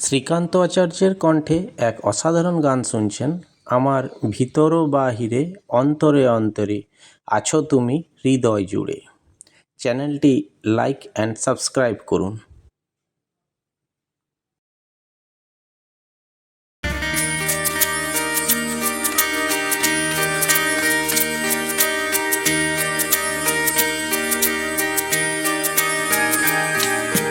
শ্রীকান্ত আচার্যের কণ্ঠে এক অসাধারণ গান শুনছেন আমার ভিতর বাহিরে অন্তরে অন্তরে আছো তুমি হৃদয় জুড়ে। চ্যানেলটি লাইক অ্যান্ড সাবস্ক্রাইব করুন।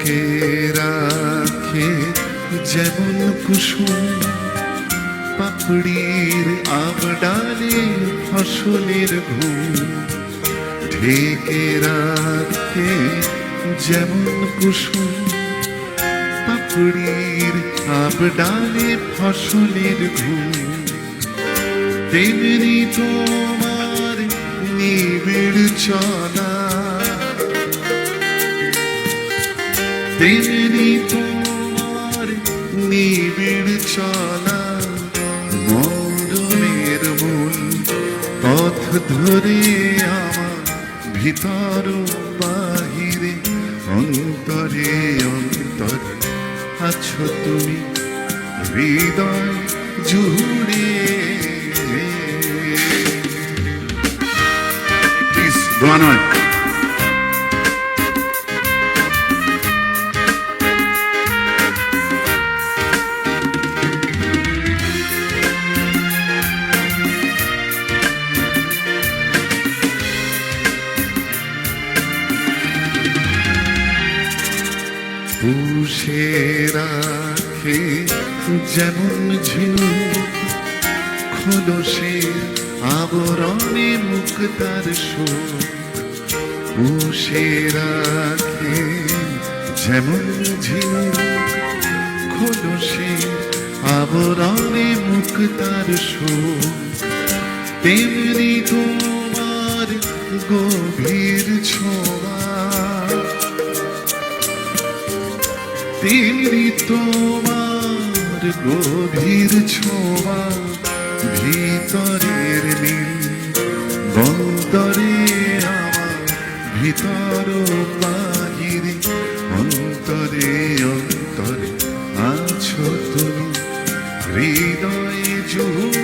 ঢেকে রাখে যেমন কুসুম। পাপড়ির আবডালে ফসলের ঘুম। ঢেকে রাখে যেমন কুসুম। পাপড়ির আবডালে ফসলের ঘুম। তেমনি তোমার নিবিড় চলা তেমনি তোমার নিবিড় চলা মরমের মূল পথ ধরে আমার ভিতর বাহিরে অন্তরে অন্তরে আছো তুমি হৃদয় জুড়ে দোয়া পুষে রাখে যেমন ঝিনুক খোলসের আবরণে মুক্তার সুর। পুষে রাখে যেমন ঝিনুক খোলসের আবরণে মুক্তার সুর। তেমনি তোমার গভীর ছোঁয়া তিনি তোমার গভীর ছোঁয়া, ভিতরের নীল অন্তরে আমার ভিতর বাহিরে, অন্তরে অন্তরে আছো তুমি, হৃদয়ে জোর